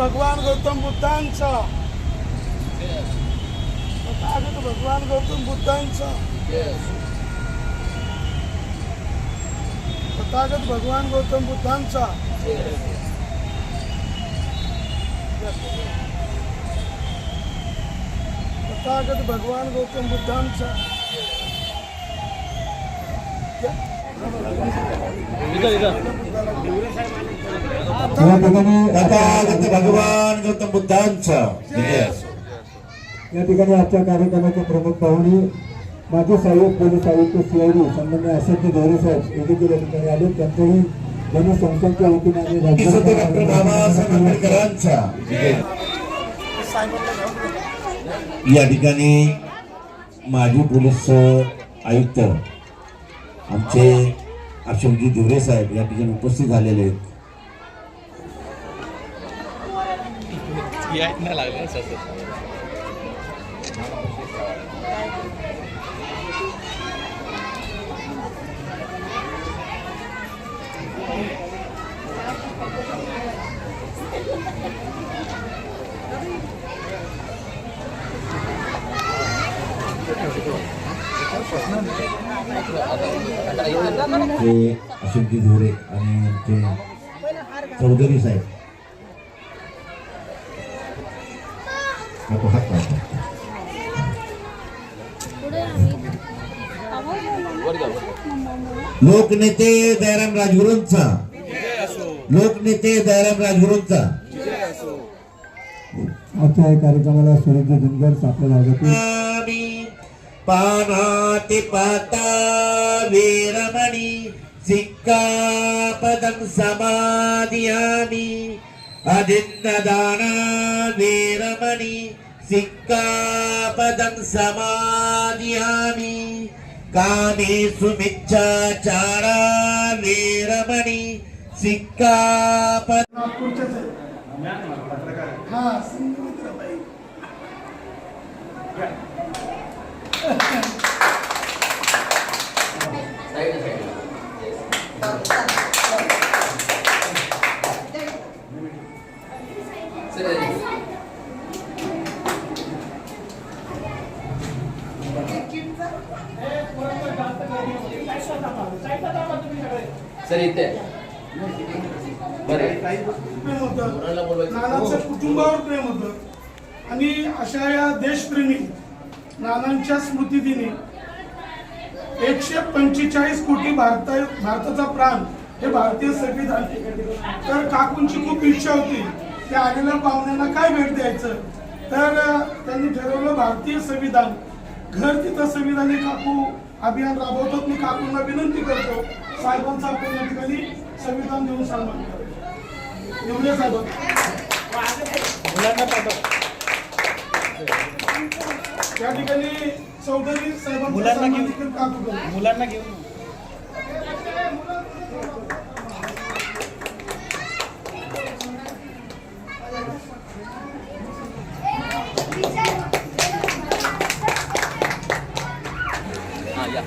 भगवान गौतम बुद्धांचा. तथागत भगवान गौतम बुद्धांचा. तथागत भगवान गौतम बुद्धांचा. तथागत भगवान गौतम बुद्धांचा. या ठिकाणी भगवान गौतम बुद्धांचा या ठिकाणी आजच्या कार्यक्रमाचे प्रमुख पाहुणे माजी सहाय्यक पोलीस आयुक्त सीआयडी सन्मान्य धोरे साहेब ठिकाणी आले त्यांचंही वतीने आम्ही आंबेडकरांचा साहेबांना घालून या ठिकाणी माजी पोलीस आयुक्त आमचे अशोकजी दिवरे साहेब या ठिकाणी उपस्थित झालेले आहेत. लागलं ते अशोकजी धोरे आणि आमचे चौधरी साहेब. लोकनेते दयाराम राजगुरूंचा. लोकनेते दयाराम राजगुरूंचा. आजच्या या कार्यक्रमाला सुरेंद्र धनगर आम्ही पानाति पाता वीरमणि పదం సమాధియామి అదిన్నదానా వీరమణి సిక్కాపదం సమాధియామి కామేషు మిచ్చాచారా వీరమణి సిక్కాపద పత్రిక प्रेम होतं नानाचं कुटुंबावर प्रेम होतं. आणि अशा या देशप्रेमी नानांच्या स्मृतिदिनी एकशे पंचेचाळीस कोटी भारता भारताचा प्राण हे भारतीय संविधान तर काकूंची खूप इच्छा होती. की आलेल्या पाहुण्यांना काय भेट द्यायचं? तर त्यांनी ठरवलं भारतीय संविधान. घर तिथं संविधान हे काकू अभियान राबवतात मी काकूंना विनंती करतो. साहेबांचा आपण या ठिकाणी संविधान देऊन सन्मान करू एवढे साहेब त्या ठिकाणी चौधरी मुलांना घेऊन. या.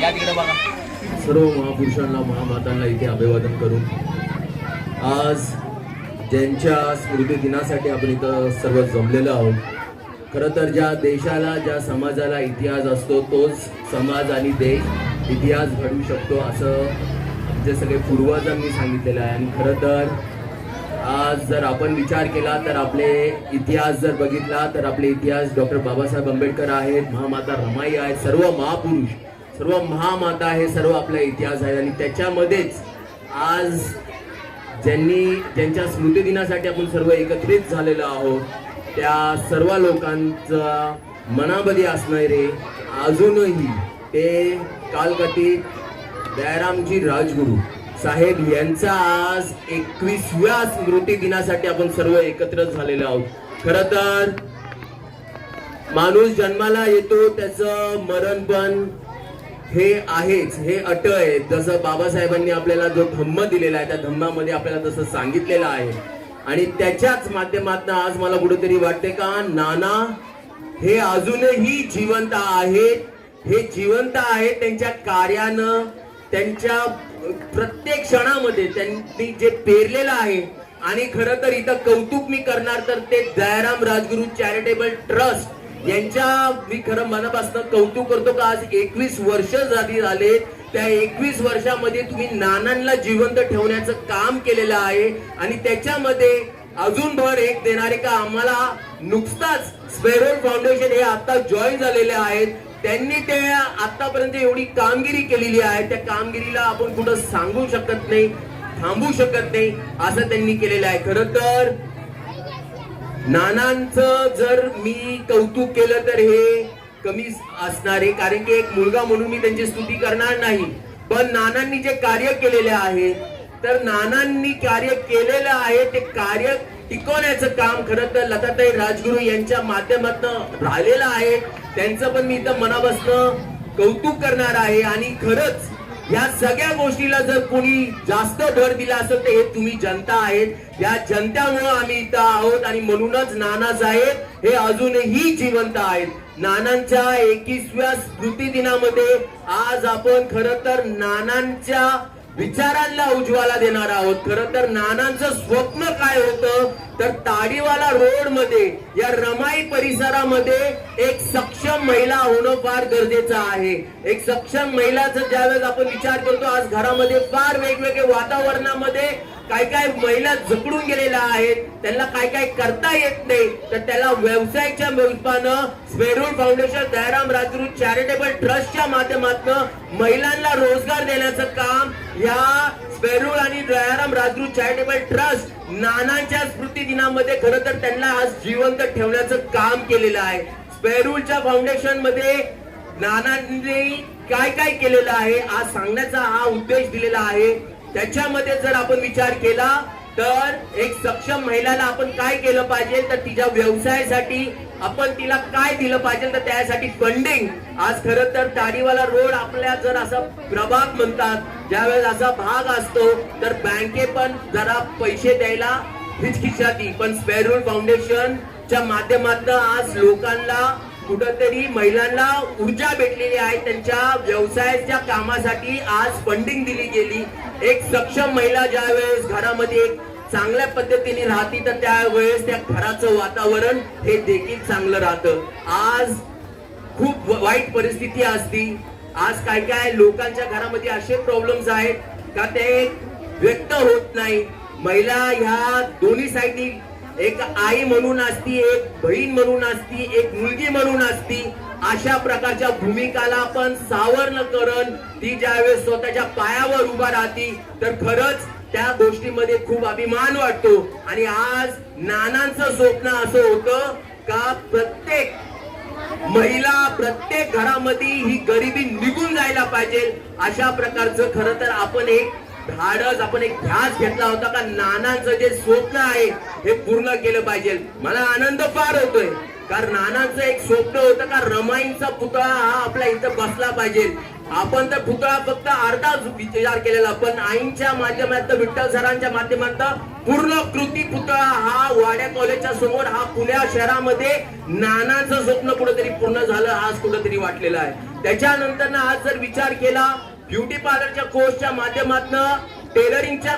या तिकडे बघा. सर्व महापुरुषांना महामातांना इथे अभिवादन करू आज ज्यांच्या स्मृती दिनासाठी आपण इथं सर्व जमलेलो आहोत. खरं तर ज्या देशाला ज्या समाजाला इतिहास असतो तोच समाज आणि देश इतिहास घडू शकतो असं आमचे सगळे पूर्वजांनी सांगितलेलं आहे. आणि खरं तर आज जर आपण विचार केला तर आपले इतिहास जर बघितला तर आपले इतिहास डॉक्टर बाबासाहेब आंबेडकर आहेत महामाता रमाई आहेत सर्व महापुरुष सर्व महामाता हे सर्व आपला इतिहास आहे आणि त्याच्यामध्येच आज ज्यांनी ज्यांच्या स्मृतिदिनासाठी आपण सर्व एकत्रित झालेलो आहोत त्या सर्व लोकांचा मनामध्ये असणारे अजूनही ते कालकथित दयारामजी राजगुरू साहेब यांचा आज एकवीसव्या स्मृती दिनासाठी आपण सर्व एकत्र झालेलो आहोत. खर तर माणूस जन्माला येतो त्याचं मरण पण हे आहेच हे अट आहे. जसं बाबासाहेबांनी आपल्याला जो धम्म दिलेला आहे त्या धम्मामध्ये आपल्याला तसं सांगितलेलं आहे. आणि त्याच्याच माध्यमातून आज मला कुठेतरी वाटते का नाना हे अजूनही जिवंत आहेत. हे जिवंत आहेत त्यांच्या कार्यानं त्यांच्या प्रत्येक क्षणामध्ये त्यांनी जे पेरलेलं आहे. आणि खरं तर इथं कौतुक मी करणार तर ते दयाराम राजगुरू चॅरिटेबल ट्रस्ट यांच्या मी खरं मनापासून कौतुक करतो का आज एकवीस वर्ष झाली झाले. त्या एकवीस वर्षामध्ये तुम्ही नानांना जिवंत ठेवण्याचं काम केलेलं आहे आणि त्याच्यामध्ये अजून भर एक देणारे का आम्हाला नुकताच स्पेरोल फाउंडेशन हे आता जॉईन झालेले आहेत. त्यांनी ते आतापर्यंत एवढी कामगिरी केलेली आहे. त्या कामगिरीला आपण कुठं सांगू शकत नाही थांबू शकत नाही असं त्यांनी केलेलं आहे. खरं तर नानांचं जर मी कौतुक केलं तर हे कमी असणार आहे. कारण की एक मुलगा म्हणून मी त्यांची स्तुती करणार नाही. पण नानांनी जे कार्य केलेले आहे तर नानांनी कार्य केलेलं आहे ते कार्य टिकवण्याचं काम खरं तर लताताई राजगुरू यांच्या माध्यमातून राहिलेलं आहे. त्यांचं पण मी इथं मनापासून कौतुक करणार आहे. आणि खरंच या सगळ्या गोष्टीला जर कोणी जास्त भर दिला असेल तर हे तुम्ही जनता आहेत. या जनतेमुळे आम्ही इथं आहोत आणि म्हणूनच नाना साहेब हे अजूनही जिवंत आहेत. नानांच्या एकवीसव्या स्मृती दिनामध्ये आज आपण खरं तर नानांच्या विचारांना उज्ज्वला देणार आहोत. खरं तर नानांचं स्वप्न काय होतं? तर ताडीवाला रोडमध्ये या रमाई परिसरामध्ये एक सक्षम महिला होणं फार गरजेचं आहे. एक सक्षम महिलाचा ज्यावेळेस आपण विचार करतो आज घरामध्ये फार वेगवेगळे वातावरणामध्ये काय काय महिला जकडून गेलेल्या आहेत. त्यांना काय काय करता येत नाही. तर त्याला व्यवसायाच्या रूपानं स्वेरूळ फाउंडेशन दयाराम राजरू चॅरिटेबल ट्रस्टच्या माध्यमातून महिलांना रोजगार देण्याचं काम या स्पेरूल आणि दयाराम राजू चॅरिटेबल ट्रस्ट नानांच्या स्मृती दिनामध्ये खरं तर त्यांना आज जिवंत ठेवण्याचं काम केलेलं आहे. स्पेरूलच्या फाउंडेशनमध्ये नानांनी काय काय केलेलं आहे आज सांगण्याचा हा उद्देश दिलेला आहे. त्याच्यामध्ये जर आपण विचार केला तर एक सक्षम महिलाला आपण काय केलं पाहिजे तर तिच्या व्यवसायासाठी आपण तिला काय दिलं पाहिजे तर त्यासाठी फंडिंग आज खरं तर ताडीवाला रोड आपल्या जर असा प्रभाग म्हणतात ज्यावेळेस असा भाग असतो तर बँके पण जरा पैसे द्यायला हिचकिचाती. पण स्पेरूल फाउंडेशनच्या माध्यमातून आज लोकांना कुठंतरी महिलांना ऊर्जा भेटलेली आहे. त्यांच्या व्यवसायाच्या कामासाठी आज फंडिंग दिली गेली. एक सक्षम महिला ज्यावेळेस घरामध्ये एक चांगल्या पद्धतीने राहती तर त्यावेळेस त्या घराचं वातावरण हे देखील चांगलं राहतं. आज खूप वाईट परिस्थिती असती. आज काय काय लोकांच्या घरामध्ये असे प्रॉब्लेम्स आहेत का ते व्यक्त होत नाही. महिला ह्या दोन्ही साईडनी एक आई म्हणून असती एक बहीण म्हणून असती एक मुलगी म्हणून असती अशा प्रकारच्या भूमिकाला आपण सावरण करण ती ज्यावेळेस स्वतःच्या पायावर उभा राहती तर खरंच त्या गोष्टीमध्ये खूप अभिमान वाटतो. आणि आज नानांचं स्वप्न असं होतं का प्रत्येक महिला प्रत्येक घरामध्ये ही गरिबी निघून जायला पाहिजे. अशा प्रकारचं खर तर आपण एक धाडस आपण एक ध्यास घेतला होता का नानांचं जे स्वप्न आहे हे पूर्ण केलं पाहिजे. मला आनंद फार होतोय. कारण नानांचं एक स्वप्न होतं का रमाईंचा पुतळा हा आपल्या इथं बसला पाहिजे. आपण तर पुतळा फक्त अर्धा विचार केलेला पण आईंच्या माध्यमातून विठ्ठल सरांच्या माध्यमातून पूर्ण कृती पुतळा हा वाड्या कॉलेजच्या समोर हा पुण्या शहरामध्ये नानाचं स्वप्न कुठेतरी पूर्ण झालं आज कुठेतरी वाटलेलं आहे. त्याच्यानंतर ना आज जर विचार केला ब्युटी पार्लरच्या कोर्सच्या माध्यमातून टेलरिंगच्या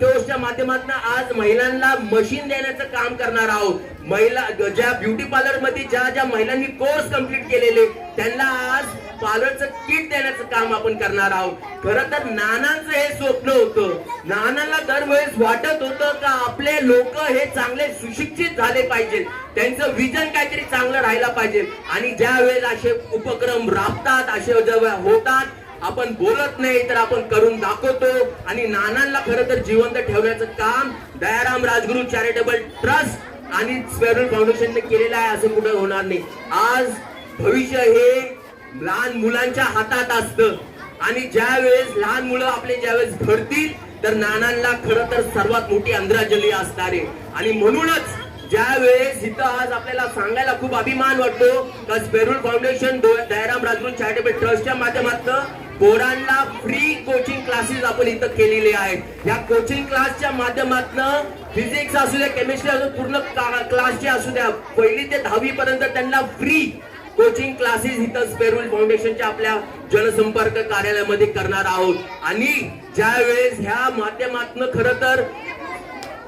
कोर्सच्या माध्यमातून आज महिलांना मशीन देण्याचं काम करणार आहोत. महिला ज्या ब्युटी पार्लरमध्ये ज्या ज्या महिलांनी कोर्स कंप्लीट केलेले त्यांना आज पालनचं किट देण्याचं काम आपण करणार आहोत. खर तर नानांचं हे स्वप्न होतं. नानांना दरवेळेस वाटत होतं का आपले लोक हे चांगले सुशिक्षित झाले पाहिजेत. त्यांचं विजन काहीतरी चांगलं राहायला पाहिजे. आणि ज्या वेळेस असे उपक्रम राबतात असे जेव्हा होतात आपण बोलत नाही तर आपण करून दाखवतो. आणि नानांना खरं तर जिवंत ठेवण्याचं काम दयाराम राजगुरू चॅरिटेबल ट्रस्ट आणि स्पेरुल फाउंडेशनने केलेलं आहे असं कुठं होणार नाही. आज भविष्य हे लहान मुलांच्या हातात असतं. आणि ज्या वेळेस लहान मुलं आपले ज्यावेळेस घडतील तर नानांना खरं तर सर्वात मोठी आदरांजली असणार आहे. आणि म्हणूनच ज्या वेळेस इथं आज आपल्याला सांगायला खूप अभिमान वाटतो का स्पेरुल फाउंडेशन दयाराम राजगुरू चॅरिटेबल ट्रस्टच्या माध्यमातून पोरांना फ्री कोचिंग क्लासेस आपण इथं केलेले आहेत. या कोचिंग क्लासच्या माध्यमातून फिजिक्स असू द्या केमिस्ट्री असू पूर्ण क्लासचे असू द्या पहिली ते दहावी पर्यंत त्यांना फ्री कोचिंग क्लासेस इथं पेरुल फाउंडेशनच्या आपल्या जनसंपर्क कार्यालयामध्ये करणार आहोत. आणि ज्या वेळेस ह्या माध्यमातून खरं तर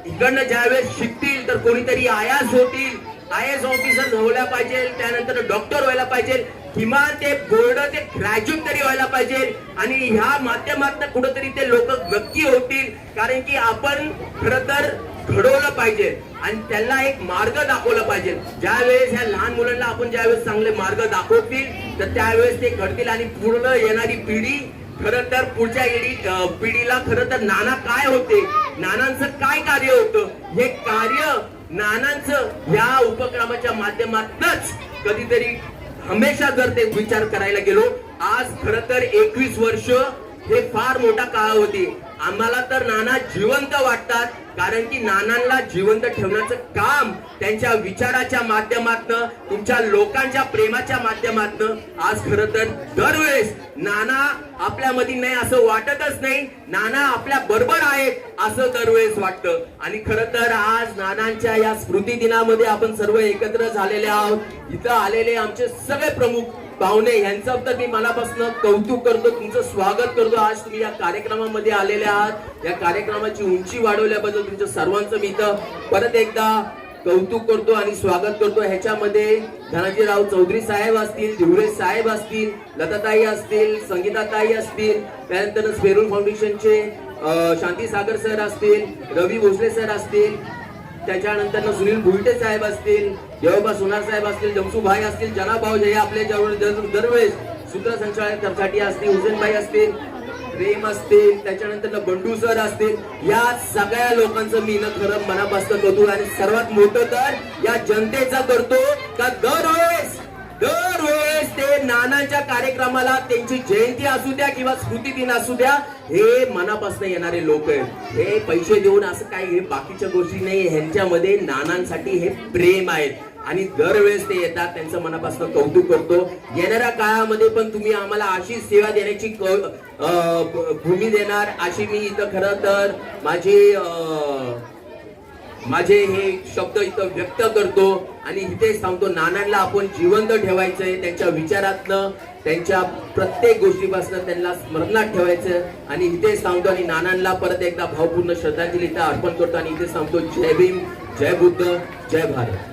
इकडनं ज्यावेळेस शिकतील तर कोणीतरी आयास होतील. आय एस ऑफिसर व्हायला पाहिजे त्यानंतर डॉक्टर व्हायला पाहिजे किमान ते बोर्ड ते ग्रॅज्युएट तरी व्हायला पाहिजे. आणि ह्या माध्यमातून कुठंतरी ते लोक व्यक्ती होतील. कारण की आपण खरं तर घडवलं पाहिजे. आणि त्यांना एक मार्ग दाखवला पाहिजे. ज्या वेळेस ह्या लहान मुलांना आपण ज्यावेळेस चांगले मार्ग दाखवतील तर त्यावेळेस ते घडतील आणि पूर्ण येणारी पिढी खर तर पुढच्या पिढीला खरं तर नाना काय होते? नानांचं काय कार्य होतं? हे कार्य नानांचं या उपक्रमाच्या माध्यमातच कधीतरी हमेशा जर ते विचार करायला गेलो आज खरं तर एकवीस वर्ष हे फार मोठा काळ होती. आम्हाला तर नाना जिवंत वाटतात. कारण की नानांना जिवंत ठेवण्याचं काम त्यांच्या विचाराच्या माध्यमातनं तुमच्या लोकांच्या प्रेमाच्या माध्यमातनं आज खरं तर दरवेळेस नाना आपल्यामध्ये नाही असं वाटतच नाही. नाना आपल्या बरोबर आहेत असं दरवेळेस वाटतं. आणि खरं तर आज नानांच्या या स्मृती दिनामध्ये आपण सर्व एकत्र झालेले आहोत. इथं आलेले आमचे सगळे प्रमुख पाहुणे यांचं तर मी मनापासून कौतुक करतो तुमचं स्वागत करतो. आज तुम्ही या कार्यक्रमामध्ये आलेले आहात. या कार्यक्रमाची उंची वाढवल्याबद्दल तुमच्या सर्वांचं मी इथं परत एकदा कौतुक करतो आणि स्वागत करतो. ह्याच्यामध्ये धनाजीराव चौधरी साहेब असतील धिवरे साहेब असतील लताताई असतील संगीताताई असतील त्यानंतर स्पेरुल फाउंडेशनचे शांती सागर सर असतील रवी भोसले सर असतील त्याच्यानंतर सुनील भुईटे साहेब असतील देवबा सोनार साहेब असतील जमसू भाई असतील जनाभाऊ जय आपल्या दरवेळेस सूत्रसंचालकांसाठी असतील हुसेनभाई असतील प्रेम असतील त्याच्यानंतर बंडू सर असतील या सगळ्या लोकांचं मी न खरं मनापासून करतो आणि सर्वात मोठं तर या जनतेचा करतो का दरवेळेस? दरवेळेस ते नानांच्या कार्यक्रमाला त्यांची जयंती असू द्या किंवा स्मृती दिन असू द्या हे मनापासून येणारे लोक आहेत. हे पैसे देऊन असं काही हे बाकीच्या गोष्टी नाही ह्यांच्यामध्ये नानांसाठी हे प्रेम आहेत. आणि दरवेळेस ते येतात त्यांचं मनापासून कौतुक करतो. येणाऱ्या काळामध्ये पण तुम्ही आम्हाला अशी सेवा देण्याची भूमी देणार. अशी मी इथं खरं तर माझी माझे हे शब्द इथं व्यक्त करतो आणि इथेच सांगतो नानांना आपण जिवंत ठेवायचंय त्यांच्या विचारातनं त्यांच्या प्रत्येक गोष्टीपासून त्यांना स्मरणात ठेवायचं आणि इथेच सांगतो आणि नानांना परत एकदा भावपूर्ण श्रद्धांजली इथं अर्पण करतो. आणि इथे सांगतो जय भीम जय बुद्ध जय भारत.